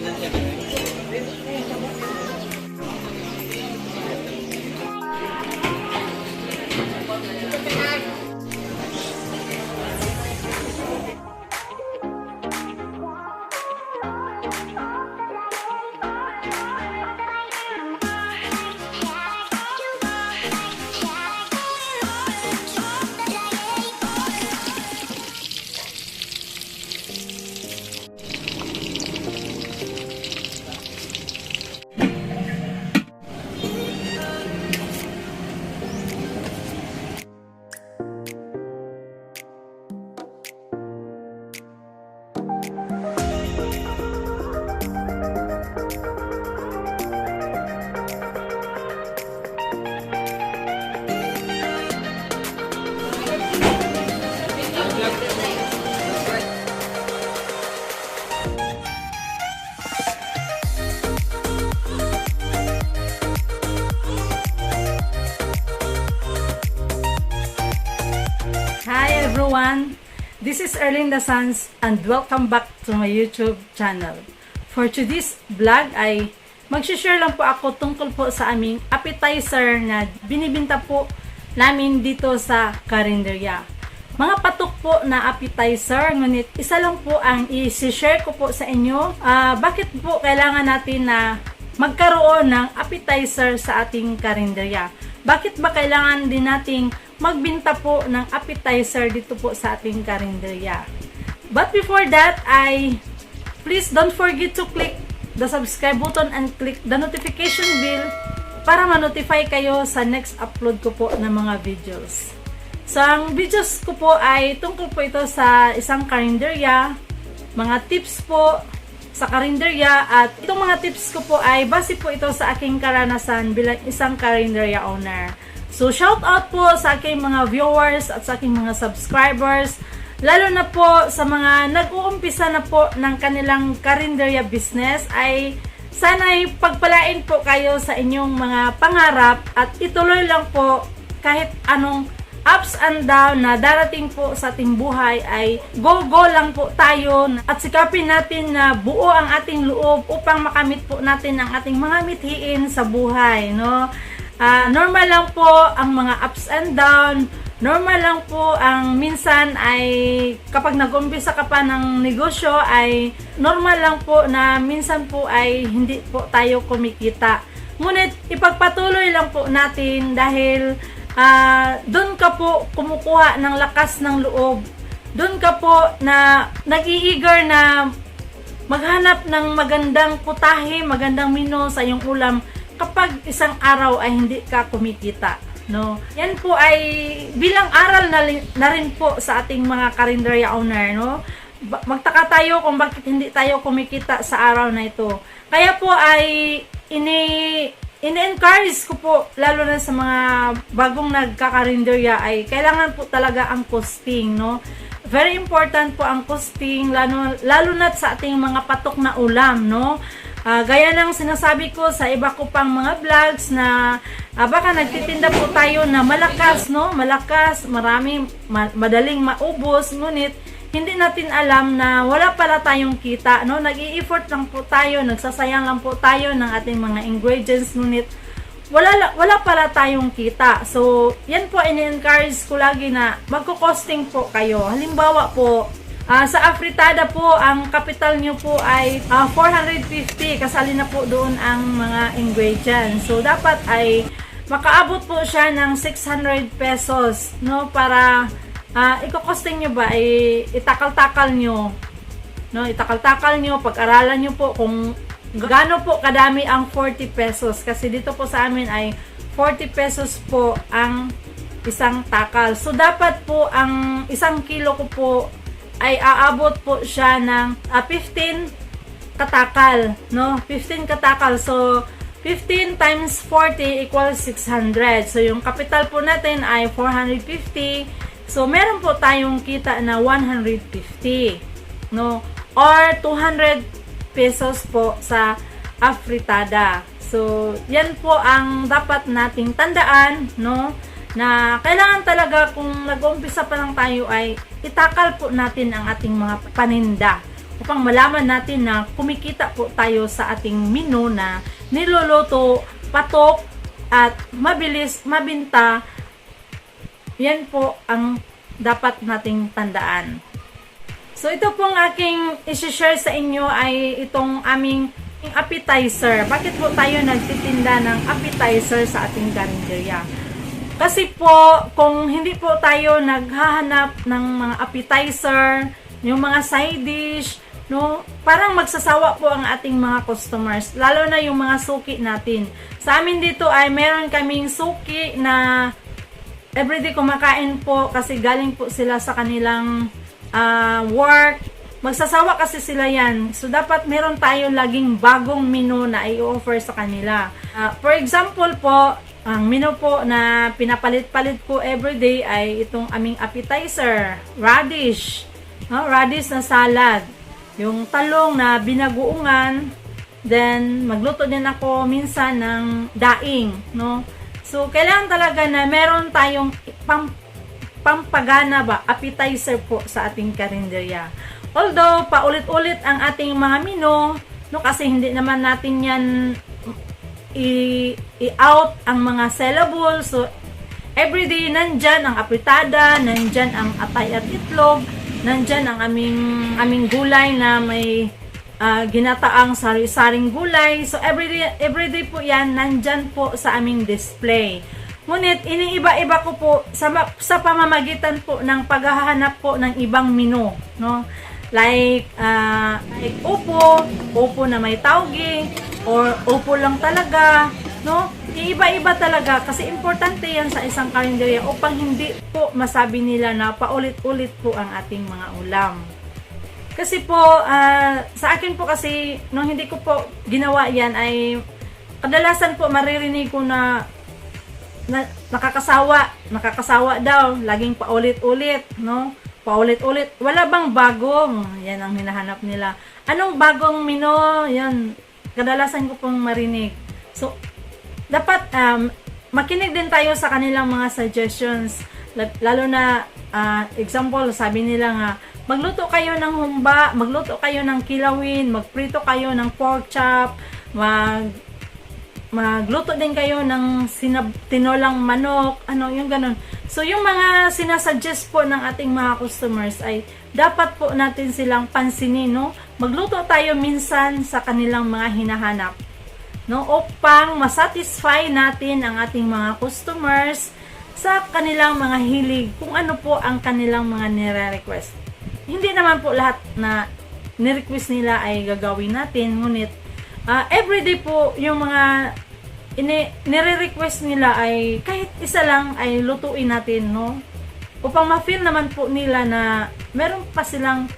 ベスト8。Everyone! This is Erlinda Sanz and welcome back to my YouTube channel. For today's vlog ay magsishare lang po ako tungkol po sa aming appetizer na binibinta po namin dito sa karinderya. Mga patok po na appetizer, ngunit isa lang po ang i-share ko po sa inyo. Ah, bakit po kailangan natin na magkaroon ng appetizer sa ating karinderya? Bakit ba kailangan din nating magbinta po ng appetizer dito po sa ating karinderya? But before that, I please don't forget to click the subscribe button and click the notification bell para ma-notify kayo sa next upload ko po ng mga videos. So, ang videos ko po ay tungkol po ito sa isang karinderya, mga tips po sa karinderya at itong mga tips ko po ay base po ito sa aking karanasan bilang isang karinderya owner. So, shout out po sa aking mga viewers at sa aking mga subscribers, lalo na po sa mga nag-uumpisa na po ng kanilang karinderya business ay sana'y pagpalain po kayo sa inyong mga pangarap at ituloy lang po kahit anong ups and down na darating po sa ating buhay ay go-go lang po tayo at sikapin natin na buo ang ating loob upang makamit po natin ang ating mga mithiin sa buhay, no? Ah, normal lang po ang mga ups and down. Normal lang po ang minsan ay kapag nag-umpisa ka pa ng negosyo ay normal lang po na minsan po ay hindi po tayo kumikita. Ngunit ipagpatuloy lang po natin dahil ah doon ka po kumukuha ng lakas ng loob. Doon ka po na nag-i-eager na maghanap ng magandang putahe, magandang menu sa iyong ulam kapag isang araw ay hindi ka kumikita. No? Yan po ay bilang aral na, na rin po sa ating mga karinderya owner. No? Magtaka tayo kung bakit hindi tayo kumikita sa araw na ito. Kaya po ay ini ini-encourage ko po lalo na sa mga bagong nagkakarinderya ay kailangan po talaga ang costing, no? Very important po ang costing lalo, lalo na sa ating mga patok na ulam, no? Ah, gaya ng sinasabi ko sa iba ko pang mga vlogs na ah, baka nagtitinda po tayo na malakas, no? Malakas, marami, ma- madaling maubos, ngunit hindi natin alam na wala pala tayong kita, no? Nag-i-effort lang po tayo, nagsasayang lang po tayo ng ating mga ingredients, ngunit wala la- wala pala tayong kita. So, yan po ini-encourage ko lagi na magko-costing po kayo. Halimbawa po, ah, sa Afritada po, ang capital nyo po ay ah, 450. Kasali na po doon ang mga ingredients. So, dapat ay makaabot po siya ng 600 pesos, no? Para ah iko-costing nyo ba, ay itakal-takal nyo no itakal-takal nyo pag-aralan nyo po kung gaano po kadami ang 40 pesos kasi dito po sa amin ay 40 pesos po ang isang takal so dapat po ang isang kilo ko po ay aabot po siya ng ah, 15 katakal no 15 katakal so 15 times 40 equals 600 so yung capital po natin ay 450 So, meron po tayong kita na 150, no? Or 200 pesos po sa afritada. So, yan po ang dapat nating tandaan, no? Na kailangan talaga kung nag-umpisa pa lang tayo ay itakal po natin ang ating mga paninda. Upang malaman natin na kumikita po tayo sa ating menu na niluluto, patok, at mabilis mabinta. Yan po ang dapat nating tandaan. So ito pong aking isi-share sa inyo ay itong aming appetizer. Bakit po tayo nagtitinda ng appetizer sa ating karinderya? Kasi po, kung hindi po tayo naghahanap ng mga appetizer, yung mga side dish, no, parang magsasawa po ang ating mga customers, lalo na yung mga suki natin. Sa amin dito ay meron kaming suki na everyday kumakain po kasi galing po sila sa kanilang ah, work. Magsasawa kasi sila yan. So, dapat meron tayo laging bagong menu na i-offer sa kanila. Ah, for example po, ang menu po na pinapalit-palit po everyday ay itong aming appetizer, radish, no? radish na salad, yung talong na binaguungan, then magluto din ako minsan ng daing, no? So, kailangan talaga na meron tayong pam, pampagana ba, appetizer po sa ating karinderya. Although, paulit-ulit ang ating mga menu, no, kasi hindi naman natin yan i-out ang mga sellable. So, everyday nandyan ang apritada, nandyan ang atay at itlog, nandyan ang aming, aming gulay na may ah, ginataang sari-saring gulay. So, everyday, everyday po yan, nandyan po sa aming display. Ngunit, iniiba-iba ko po sa, sa pamamagitan po ng paghahanap po ng ibang menu. No? Like, ah, like upo, upo na may tauge, or upo lang talaga, no? Iiba-iba talaga kasi importante yan sa isang karinderya upang hindi po masabi nila na paulit-ulit po ang ating mga ulam. Kasi po, ah, sa akin po kasi, nung hindi ko po ginawa yan ay kadalasan po maririnig ko na, na nakakasawa, nakakasawa daw, laging paulit-ulit, no? Paulit-ulit. Wala bang bagong? Yan ang hinahanap nila. Anong bagong menu? Yan. Kadalasan ko pong marinig. So, dapat um, makinig din tayo sa kanilang mga suggestions. Lalo na, ah, example, sabi nila nga, magluto kayo ng humba, magluto kayo ng kilawin, magprito kayo ng pork chop, mag magluto din kayo ng sinab tinolang manok, ano, yung ganun. So, yung mga sinasuggest po ng ating mga customers ay dapat po natin silang pansinin, no? Magluto tayo minsan sa kanilang mga hinahanap, no? Upang masatisfy natin ang ating mga customers sa kanilang mga hilig, kung ano po ang kanilang mga nire-request. Hindi naman po lahat na ni-request nila ay gagawin natin, ngunit ah, everyday po yung mga ini nire-request nila ay kahit isa lang ay lutuin natin, no? Upang ma-feel naman po nila na meron pa silang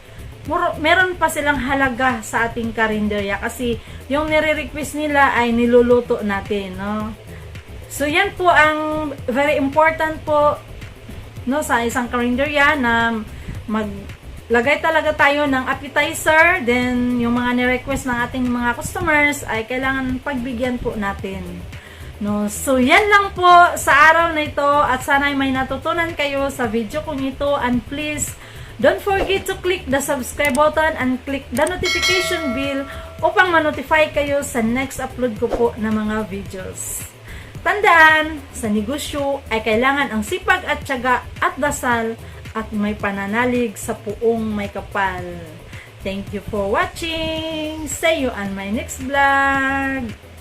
muro, meron pa silang halaga sa ating karinderya kasi yung nire-request nila ay niluluto natin, no? So yan po ang very important po no sa isang karinderya na maglagay talaga tayo ng appetizer then yung mga ni-request ng ating mga customers ay kailangan pagbigyan po natin. No, so yan lang po sa araw na ito at sana ay may natutunan kayo sa video kong ito and please don't forget to click the subscribe button and click the notification bell upang ma-notify kayo sa next upload ko po na mga videos. Tandaan, sa negosyo ay kailangan ang sipag at tiyaga at dasal at may pananalig sa puong may kapal. Thank you for watching. See you on my next vlog.